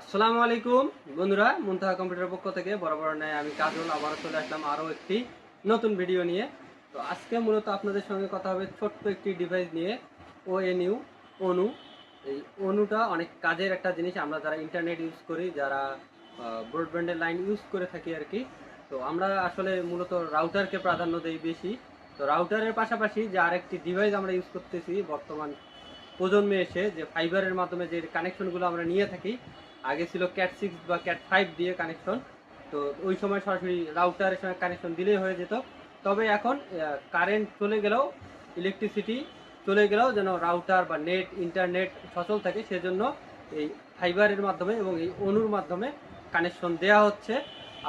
আসসালামু আলাইকুম বন্ধুরা, মুনতাহা কম্পিউটার পক্ষ থেকে বড় নেয় আমি কাজল, আবারও চলে আসলাম আরও একটি নতুন ভিডিও নিয়ে। তো আজকে মূলত আপনাদের সঙ্গে কথা হবে ছোট্ট একটি ডিভাইস নিয়ে ও এন ইউ অনু এই অনুটা অনেক কাজের একটা জিনিস, আমরা যারা ইন্টারনেট ইউজ করি, যারা ব্রডব্যান্ডের লাইন ইউজ করে থাকি আর কি। তো আমরা আসলে মূলত রাউটারকে প্রাধান্য দেই বেশি। তো রাউটারের পাশাপাশি যে আরেকটি ডিভাইস আমরা ইউজ করতেছি, বর্তমান প্রজন্মে এসে যে ফাইবারের মাধ্যমে যে কানেকশনগুলো আমরা নিয়ে থাকি আগে ছিল ক্যাট সিক্স বা ক্যাট ফাইভ দিয়ে কানেকশন তো ওই সময় সরাসরি রাউটারের সঙ্গে কানেকশন দিলেই হয়ে যেত। তবে এখন কারেন্ট চলে গেলেও ইলেকট্রিসিটি চলে গেলেও যেন রাউটার বা নেট ইন্টারনেট সচল থাকে, সেজন্য এই ফাইবারের মাধ্যমে এবং এই অনুর মাধ্যমে কানেকশন দেওয়া হচ্ছে।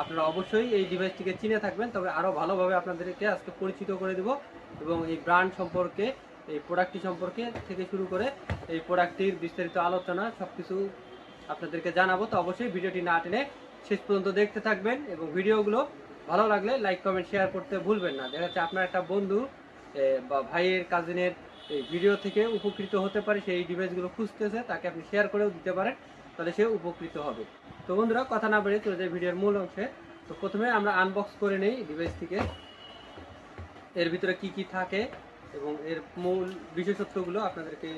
আপনারা অবশ্যই এই ডিভাইসটিকে চিনে থাকবেন, তবে আরও ভালোভাবে আপনাদেরকে আজকে পরিচিত করে দেব এবং এই ব্র্যান্ড সম্পর্কে, এই প্রোডাক্টটি সম্পর্কে থেকে শুরু করে এই প্রোডাক্টটির বিস্তারিত আলোচনা সব কিছু আপনাদেরকে জানাব, তো অবশ্যই ভিডিওটি না টেনে শেষ পর্যন্ত দেখতে থাকবেন এবং ভিডিওগুলো ভালো লাগলে লাইক, কমেন্ট, শেয়ার করতে ভুলবেন না। দেখা যাচ্ছে আপনার একটা বন্ধু বা ভাইয়ের, কাজিনের এই ভিডিও থেকে উপকৃত হতে পারে সেই ডিভাইসগুলো খুঁজতেছে, তাকে আপনি শেয়ার করেও দিতে পারেন, তাহলে সে উপকৃত হবে। তো বন্ধুরা, কথা না বেরিয়ে চলে যায় ভিডিওর মূল অংশে। তো প্রথমে আমরা আনবক্স করে নেই ডিভাইসটিকে এর ভিতরে কি কি থাকে এবং এর মূল বিশেষত্বগুলো আপনাদেরকে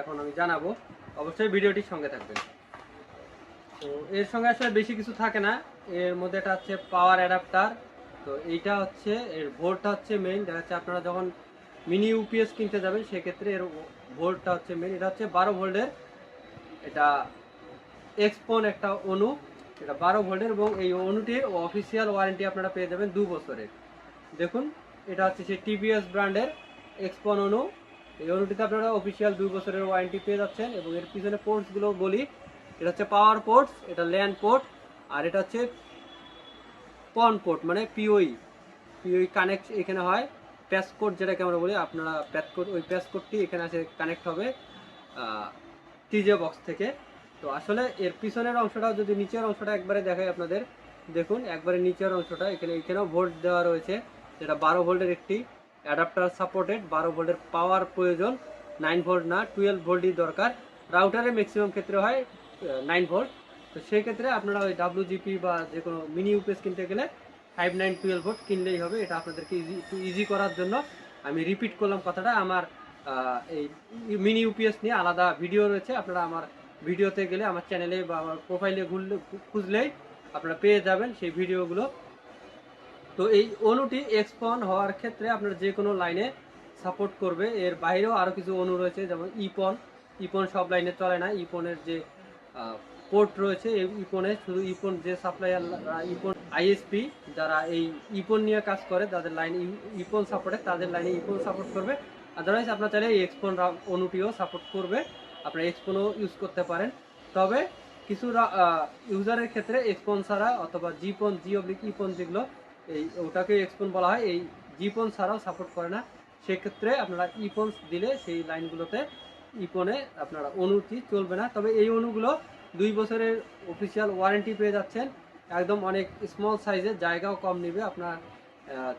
এখন আমি জানাব। অবশ্যই ভিডিওটির সঙ্গে থাকবেন। তো এর সঙ্গে আসলে বেশি কিছু থাকে না। এর মধ্যে এটা হচ্ছে পাওয়ার অ্যাডাপ্টার তো এইটা হচ্ছে, এর ভোল্টটা হচ্ছে মেইন দেখা যাচ্ছে আপনারা যখন মিনি ইউপিএস কিনতে যাবেন, সেক্ষেত্রে এর ভোল্টটা হচ্ছে মেইন এটা হচ্ছে বারো ভোল্টের, এটা এক্সপন একটা অনু, এটা বারো ভোল্টের এবং এই অনুটির অফিসিয়াল ওয়ারেন্টি আপনারা পেয়ে যাবেন দু বছরের। দেখুন, এটা হচ্ছে সেই টিভিএস ব্র্যান্ডের এক্সপন অনু। এই অনুটিতে আপনারা অফিসিয়াল দুই বছরের ওয়ারেন্টি পেয়ে যাচ্ছেন এবং এর পিছনে পোর্টসগুলো বলি এটা হচ্ছে পাওয়ার পোর্টস এটা ল্যান্ড পোর্ট আর এটা হচ্ছে পন পোর্ট মানে পিওই পিওই কানেক্ট এখানে হয় প্যাস কোড যেটাকে আমরা বলি, আপনারা প্যাস কোড ওই প্যাস কোডটি এখানে আছে কানেক্ট হবে টিজে বক্স থেকে। তো আসলে এর পিছনের অংশটা যদি নিচের অংশটা একবারে দেখাই আপনাদের, দেখুন, একবারে নিচের অংশটা, এখানে, এখানেও ভোল্ট দেওয়া রয়েছে, যেটা বারো ভোল্টের একটি অ্যাডাপ্টার সাপোর্টেড বারো ভোল্টের পাওয়ার প্রয়োজন নাইন ভোল্ট না টুয়েলভ ভোল্টই দরকার। রাউটারের ম্যাক্সিমাম ক্ষেত্রে হয় নাইন ভোল্ট তো সেই ক্ষেত্রে আপনারা ওই ডাব্লিউজিপি বা যে কোনো মিনি ইউপিএস কিনতে গেলে ফাইভ নাইন টুয়েলভ ভোল্ট কিনলেই হবে। এটা আপনাদেরকে ইজি একটু ইজি করার জন্য আমি রিপিট করলাম কথাটা। আমার এই মিনি ইউপিএস নিয়ে আলাদা ভিডিও রয়েছে। আপনারা আমার ভিডিওতে গেলে আমার চ্যানেলে বা আমার প্রোফাইলে ঘুরলে খুঁজলেই আপনারা পেয়ে যাবেন সেই ভিডিওগুলো তো এই অনুটি এক্সপন হওয়ার ক্ষেত্রে আপনার যে কোনো লাইনে সাপোর্ট করবে। এর বাইরেও আরও কিছু অনু রয়েছে, যেমন ইপন ইপন সব লাইনে চলে না। ইপনের যে পোর্ট রয়েছে, এই ইপনে, শুধু ইপন যে সাপ্লাইয়ার ইপন আইএসপি যারা এই ইপন নিয়ে কাজ করে, তাদের লাইনে ইপন সাপোর্টে, তাদের লাইনে ইপন সাপোর্ট করবে। আদারওয়াইজ আপনার চাইলে এই এক্সপন অনুটিও সাপোর্ট করবে। আপনারা এক্সপনও ইউজ করতে পারেন। তবে কিছু ইউজারের ক্ষেত্রে এক্সপন ছাড়া অথবা জিপন জি অবলিক ইপন যেগুলো, এই ওটাকে এক্সপন বলা হয়, এই জিপন ছাড়াও সাপোর্ট করে না। সেক্ষেত্রে আপনারা ইপন দিলে সেই লাইনগুলোতে ইপনে আপনারা অনুটি চলবে না। তবে এই অনুগুলো দুই বছরের অফিসিয়াল ওয়ারেন্টি পেয়ে যাচ্ছেন। একদম অনেক স্মল সাইজের জায়গাও কম নেবে। আপনার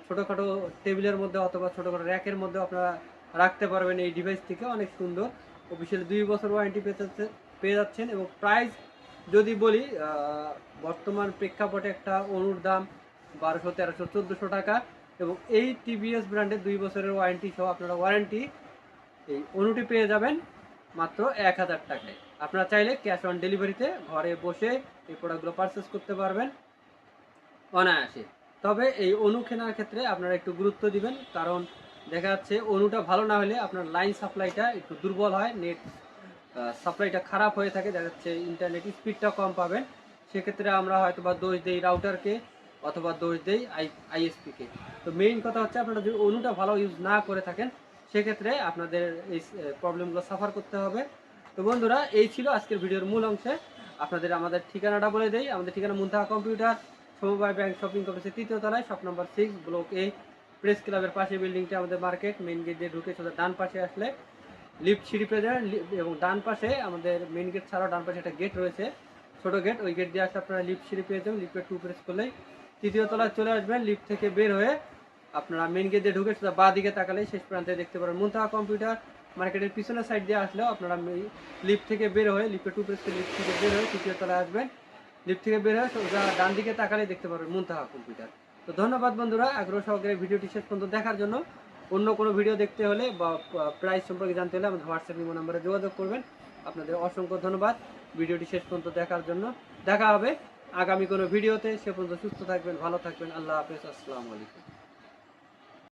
ছোটোখাটো টেবিলের মধ্যে অথবা ছোটোখাটো র্যাকের মধ্যে আপনারা রাখতে পারবেন এই ডিভাইসটিকে অনেক সুন্দর। অফিসিয়াল দুই বছর ওয়ারেন্টি পেয়ে যাচ্ছে, পেয়ে যাচ্ছেন এবং প্রাইস যদি বলি বর্তমান প্রেক্ষাপটে একটা অনুর দাম বারোশো তেরোশো চোদ্দোশো টাকা এবং এই টিভিএস ব্র্যান্ডের দুই বছরের ওয়ারেন্টি সহ আপনারা ওয়ারেন্টি এই অনুটি পেয়ে যাবেন মাত্র এক হাজার টাকায়। আপনারা চাইলে ক্যাশ অন ডেলিভারিতে ঘরে বসে এই প্রোডাক্টগুলো পারচেস করতে পারবেন অনায়াসে। তবে এই অনু কেনার ক্ষেত্রে আপনারা একটু গুরুত্ব দিবেন, কারণ দেখা যাচ্ছে অনুটা ভালো না হলে আপনার লাইন সাপ্লাইটা একটু দুর্বল হয় নেট সাপ্লাইটা খারাপ হয়ে থাকে, দেখা যাচ্ছে ইন্টারনেট স্পিডটা কম পাবেন। সেক্ষেত্রে আমরা হয়তো বা দোষ দিই রাউটারকে অথবা দোষ দেই আই আইএসপিকে তো মেইন কথা হচ্ছে আপনারা যদি অনুটা ভালো ইউজ না করে থাকেন সেক্ষেত্রে আপনাদের এই প্রবলেমগুলো সাফার করতে হবে। তো বন্ধুরা, এই ছিল আজকের ভিডিওর মূল অংশে। আপনাদের আমাদের ঠিকানাটা বলে দেই। আমাদের ঠিকানা মুন্তাহা কম্পিউটার, সমবায় ব্যাংক শপিং কমপ্লেক্সের তৃতীয় তলায়, shop number six block A press ক্লাবের পাশে বিল্ডিংটা আমাদের মার্কেট মেন গেট দিয়ে ঢুকে সোজা ডান পাশে আসলে লিফট সিঁড়ি পেয়ে যাবেন লি- এবং ডান পাশে আমাদের মেন গেট ছাড়াও ডান পাশে একটা গেট রয়েছে। ছোটো গেট ওই গেট দিয়ে আসলে আপনারা লিফট সিঁড়ি পেয়ে যাবেন। লিফটে টু প্রেস করলেই তৃতীয় তলায় চলে আসবেন। লিফট থেকে বের হয়ে আপনারা মেন গেট দিয়ে ঢুকে সোজা বাঁ দিকে তাকালেই শেষ প্রান্তে দেখতে পারেন মুন্তাহা কম্পিউটার মার্কেটের পিছনের সাইড দিয়ে আসলেও আপনারা লিফট থেকে বের হয়ে লিফটে টু প্রেস লিফট থেকে বের হয়ে তৃতীয় তলায় আসবেন। লিফট থেকে বের হয়ে সোজা ডান দিকে তাকালে দেখতে পারবেন মুনতাহা কম্পিউটার তো ধন্যবাদ বন্ধুরা, আগ্রহ সহকারে ভিডিওটি শেষ পর্যন্ত দেখার জন্য। অন্য কোনো ভিডিও দেখতে হলে বা প্রাইস সম্পর্কে জানতে হলে আমাদের হোয়াটসঅ্যাপ নিমো নাম্বারে যোগাযোগ করবেন। আপনাদের অসংখ্য ধন্যবাদ ভিডিওটি শেষ পর্যন্ত দেখার জন্য। দেখা হবে আগামী কোনো ভিডিওতে সে পর্যন্ত সুস্থ থাকবেন, ভালো থাকবেন। আল্লাহ হাফেজ। আসসালামু আলাইকুম।